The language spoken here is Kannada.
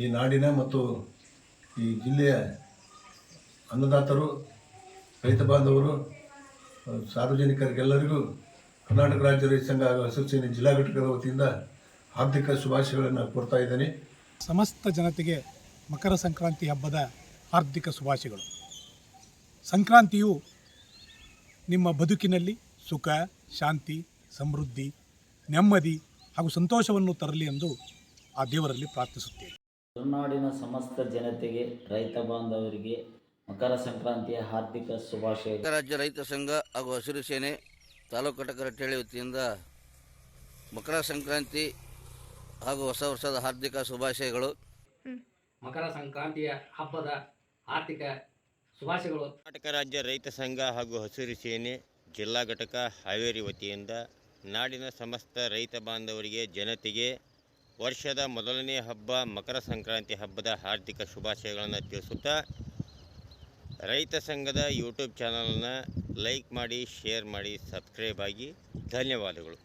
ಈ ನಾಡಿನ ಮತ್ತು ಈ ಜಿಲ್ಲೆಯ ಅನ್ನದಾತರು, ರೈತ ಬಾಂಧವರು ಸಾರ್ವಜನಿಕರಿಗೆಲ್ಲರಿಗೂ ಕರ್ನಾಟಕ ರಾಜ್ಯ ರೈತ ಸಂಘ ಹಾಗೂ ಹಸಿರು ಜಿಲ್ಲಾ ಘಟಕದ ವತಿಯಿಂದ ಹಾರ್ದಿಕ ಶುಭಾಶಯಗಳನ್ನು ಕೊಡ್ತಾ ಇದ್ದೇನೆ. ಸಮಸ್ತ ಜನತೆಗೆ ಮಕರ ಸಂಕ್ರಾಂತಿ ಹಬ್ಬದ ಹಾರ್ದಿಕ ಶುಭಾಶಯಗಳು. ಸಂಕ್ರಾಂತಿಯು ನಿಮ್ಮ ಬದುಕಿನಲ್ಲಿ ಸುಖ, ಶಾಂತಿ, ಸಮೃದ್ಧಿ, ನೆಮ್ಮದಿ ಹಾಗೂ ಸಂತೋಷವನ್ನು ತರಲಿ ಎಂದು ಆ ದೇವರಲ್ಲಿ ಪ್ರಾರ್ಥಿಸುತ್ತೇನೆ. ಕರುನಾಡಿನ ಸಮಸ್ತ ಜನತೆಗೆ ರೈತ ಬಾಂಧವರಿಗೆ ಮಕರ ಸಂಕ್ರಾಂತಿಯ ಹಾರ್ದಿಕ ಶುಭಾಶಯ. ರಾಜ್ಯ ರೈತ ಸಂಘ ಹಾಗೂ ಹಸಿರು ಸೇನೆ ತಾಲೂಕು ಘಟಕ ರಟ್ಟಳ್ಳಿ ವತಿಯಿಂದ ಮಕರ ಸಂಕ್ರಾಂತಿ ಹಾಗೂ ಹೊಸ ವರ್ಷದ ಹಾರ್ದಿಕ ಶುಭಾಶಯಗಳು. ಮಕರ ಸಂಕ್ರಾಂತಿಯ ಹಬ್ಬದ ಆರ್ಥಿಕ ಶುಭಾಶಯಗಳು. ಕರ್ನಾಟಕ ರಾಜ್ಯ ರೈತ ಸಂಘ ಹಾಗೂ ಹಸಿರು ಸೇನೆ ಜಿಲ್ಲಾ ಘಟಕ ಹಾವೇರಿ ವತಿಯಿಂದ ನಾಡಿನ ಸಮಸ್ತ ರೈತ ಬಾಂಧವರಿಗೆ ಜನತೆಗೆ ವರ್ಷದ ಮೊದಲನೇ ಹಬ್ಬ ಮಕರ ಸಂಕ್ರಾಂತಿ ಹಬ್ಬದ ಹಾರ್ದಿಕ ಶುಭಾಶಯಗಳನ್ನು ತಿಳಿಸುತ್ತಾ, ರೈತ ಸಂಘದ ಯೂಟ್ಯೂಬ್ ಚಾನಲನ್ನು ಲೈಕ್ ಮಾಡಿ, ಶೇರ್ ಮಾಡಿ, ಸಬ್ಸ್ಕ್ರೈಬ್ ಆಗಿ ಧನ್ಯವಾದಗಳು.